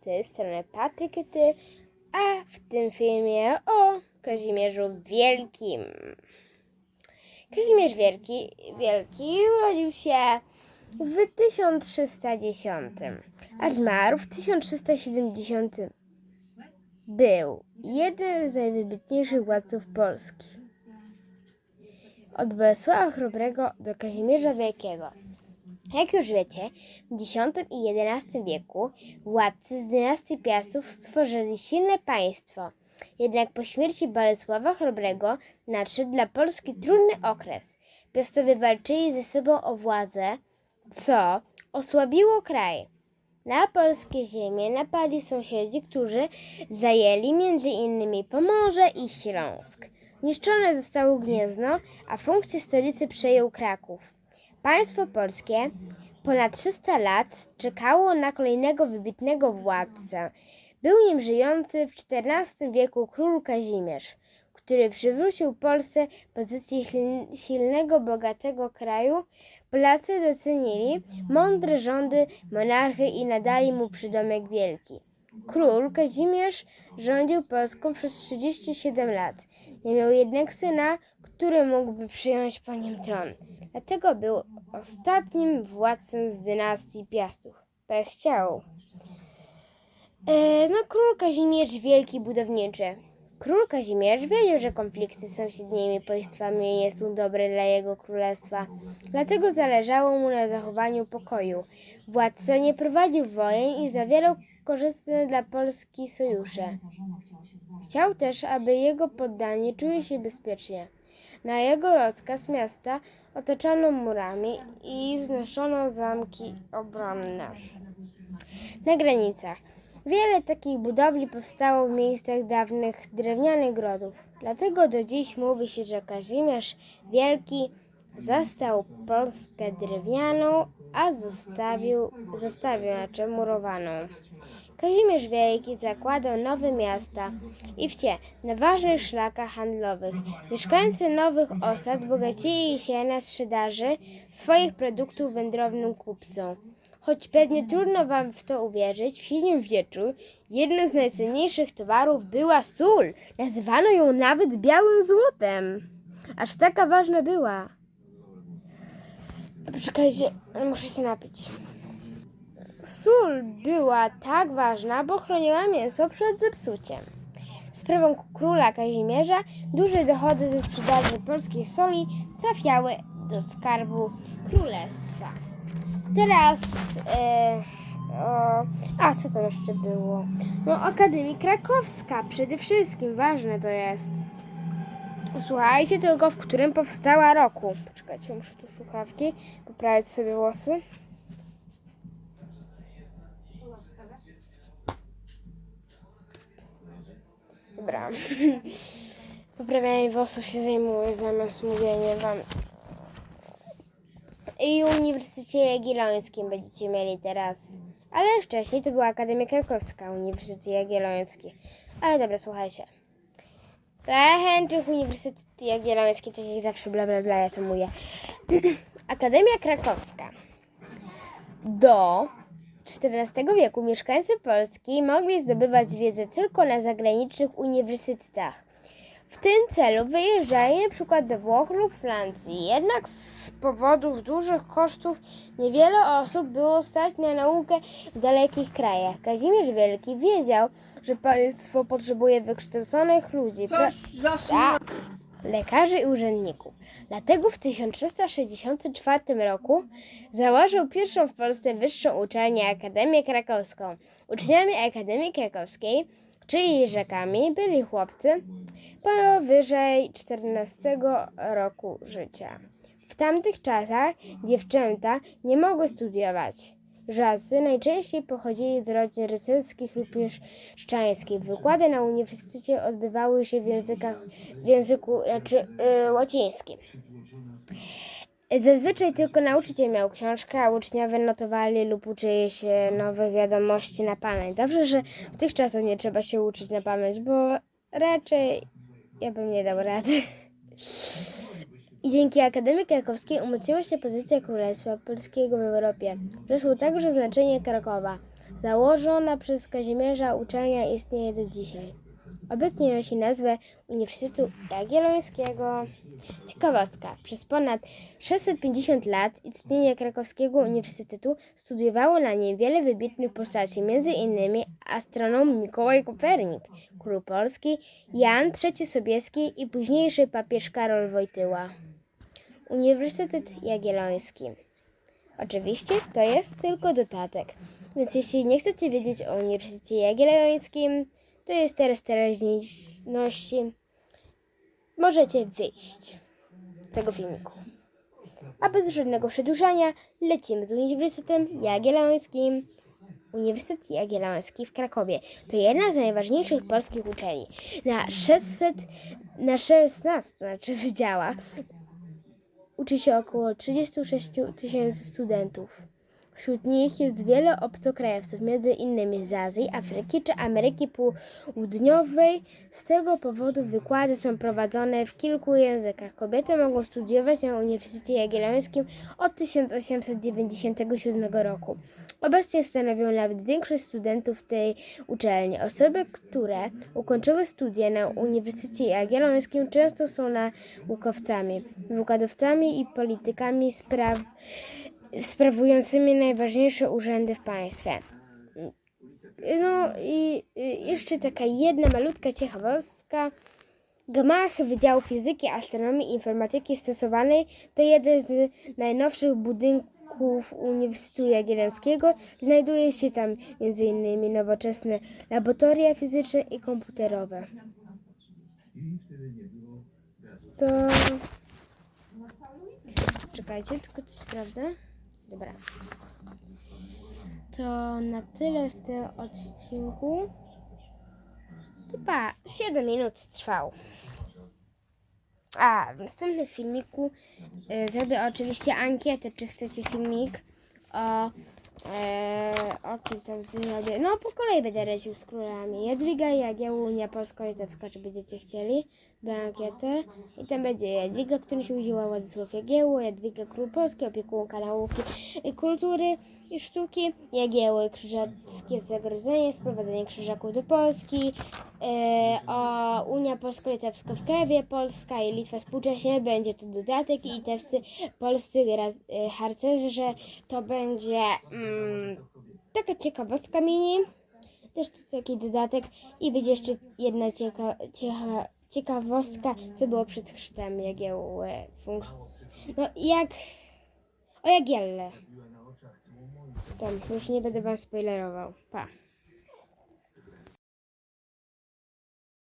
tej strony Patryk i ty, a w tym filmie o Kazimierzu Wielkim. Kazimierz Wielki, Wielki urodził się w 1310, a zmarł w 1370. Był jeden z najwybitniejszych władców Polski. Od Bolesława Chrobrego do Kazimierza Wielkiego. Jak już wiecie, w X i XI wieku władcy z dynastii Piastów stworzyli silne państwo. Jednak po śmierci Bolesława Chrobrego nadszedł dla Polski trudny okres. Piastowie walczyli ze sobą o władzę, co osłabiło kraj. Na polskie ziemie napadli sąsiedzi, którzy zajęli m.in. Pomorze i Śląsk. Niszczone zostało Gniezno, a funkcję stolicy przejął Kraków. Państwo polskie ponad 300 lat czekało na kolejnego wybitnego władcę. Był nim żyjący w XIV wieku król Kazimierz, który przywrócił Polsce pozycję sil- silnego, bogatego kraju. Polacy docenili mądre rządy monarchy i nadali mu przydomek wielki. Król Kazimierz rządził Polską przez 37 lat. Nie miał jednak syna, który mógłby przyjąć po nim tron. Dlatego był ostatnim władcą z dynastii Piastów. Tak chciał. E, no, król Kazimierz Wielki Budowniczy. Król Kazimierz wiedział, że konflikty z sąsiednimi państwami nie są dobre dla jego królestwa. Dlatego zależało mu na zachowaniu pokoju. Władca nie prowadził wojen i zawierał korzystne dla Polski sojusze. Chciał też, aby jego poddani czuli się bezpiecznie. Na jego rozkaz miasta otoczano murami i wznoszono zamki obronne. Na granicach. Wiele takich budowli powstało w miejscach dawnych drewnianych grodów. Dlatego do dziś mówi się, że Kazimierz Wielki zastał Polskę drewnianą, a zostawił, zostawił znaczy murowaną. Kazimierz Wielki zakładał nowe miasta i wcie na ważnych szlakach handlowych. Mieszkańcy nowych osad bogacili się na sprzedaży swoich produktów wędrownym kupcom. Choć pewnie trudno wam w to uwierzyć, w średniowieczu jednym z najcenniejszych towarów była sól. Nazywano ją nawet białym złotem. Aż taka ważna była. Poczekajcie, muszę się napić. Sól była tak ważna, bo chroniła mięso przed zepsuciem. Sprawą króla Kazimierza duże dochody ze sprzedaży polskiej soli trafiały do skarbu królestwa. Teraz, e, o, a co to jeszcze było? No, Akademia Krakowska, przede wszystkim, ważne to jest. Słuchajcie tylko, w którym powstała roku. Poczekajcie, muszę tu słuchawki, poprawić sobie włosy. Dobra. Poprawianie włosów się zajmuję zamiast mówienia wam. I Uniwersytecie Jagiellońskim będziecie mieli teraz. Ale wcześniej to była Akademia Krakowska, Uniwersytet Jagielloński. Ale dobra, słuchajcie. Lechęczych Uniwersytet Jagielloński, tak jak zawsze bla bla bla, ja to mówię. Akademia Krakowska. Do XIV wieku mieszkańcy Polski mogli zdobywać wiedzę tylko na zagranicznych uniwersytetach. W tym celu wyjeżdżali przykład do Włoch lub Francji. Jednak z powodów dużych kosztów niewiele osób było stać na naukę w dalekich krajach. Kazimierz Wielki wiedział, że państwo potrzebuje wykształconych ludzi. tak, lekarzy i urzędników. Dlatego w 1364 roku założył pierwszą w Polsce wyższą uczelnię Akademię Krakowską. Uczniami Akademii Krakowskiej, czyli rzekami, byli chłopcy powyżej 14 roku życia. W tamtych czasach dziewczęta nie mogły studiować. Żacy najczęściej pochodzili z rodzin rycerskich lub mieszczańskich. Wykłady na uniwersytecie odbywały się w, językach, w języku znaczy, y, łacińskim. Zazwyczaj tylko nauczyciel miał książkę, a uczniowie notowali lub uczyli się nowych wiadomości na pamięć. Dobrze, że w tych czasach nie trzeba się uczyć na pamięć, bo raczej ja bym nie dał rady. I dzięki Akademii Krakowskiej umocniła się pozycja Królestwa Polskiego w Europie. Wzrosło także znaczenie Krakowa. Założona przez Kazimierza uczelnia istnieje do dzisiaj. Obecnie nosi nazwę Uniwersytetu Jagiellońskiego. Ciekawostka. Przez ponad 650 lat istnienia Krakowskiego Uniwersytetu studiowało na nim wiele wybitnych postaci, m.in. astronom Mikołaj Kopernik, król Polski, Jan III Sobieski i późniejszy papież Karol Wojtyła. Uniwersytet Jagielloński. Oczywiście to jest tylko dodatek, więc jeśli nie chcecie wiedzieć o Uniwersytecie Jagiellońskim, to jest teraz teraźniejszości, możecie wyjść z tego filmiku. A bez żadnego przedłużania lecimy z Uniwersytetem Jagiellońskim. Uniwersytet Jagielloński w Krakowie to jedna z najważniejszych polskich uczelni. Na 600, na 16 znaczy wydziałach uczy się około 36 tysięcy studentów. Wśród nich jest wiele obcokrajowców, między innymi z Azji, Afryki czy Ameryki Południowej. Z tego powodu wykłady są prowadzone w kilku językach. Kobiety mogą studiować na Uniwersytecie Jagiellońskim od 1897 roku. Obecnie stanowią nawet większość studentów tej uczelni. Osoby, które ukończyły studia na Uniwersytecie Jagiellońskim często są naukowcami, wykładowcami i politykami spraw sprawującymi najważniejsze urzędy w państwie. No i y, jeszcze taka jedna malutka ciekawostka. Gmach Wydziału Fizyki, Astronomii i Informatyki Stosowanej to jeden z najnowszych budynków Uniwersytetu Jagiellońskiego. Znajduje się tam m.in. nowoczesne laboratoria fizyczne i komputerowe. To... Czekajcie, tylko coś sprawdzę. Dobra. To na tyle w tym odcinku. Chyba 7 minut trwał. A w następnym filmiku y, zrobię oczywiście ankietę, czy chcecie filmik o, e, o kim tam zrobię. No po kolei będę radził z królami. Jadwiga Jagiełł, Unia Polsko-Litewska, czy będziecie chcieli, by ankietę. I tam będzie Jadwiga, która się udziała Władysław Jagiełło, Jadwiga Król Polski, opiekунka nauki i kultury i sztuki, Jagiełły Krzyżackie Zagrodzenie, sprowadzenie krzyżaków do Polski, e, o Unia Polsko-Litewska w Kewie, Polska i Litwa współcześnie, będzie to dodatek i litewscy, polscy e, harcerze, to będzie mm, taka ciekawostka mini, też to taki dodatek i będzie jeszcze jedna cieka, cieka, ciekawostka, co było przed chrztem funkcji, no jak, o Jagielle. Tam, już nie będę wam spoilerował. Pa.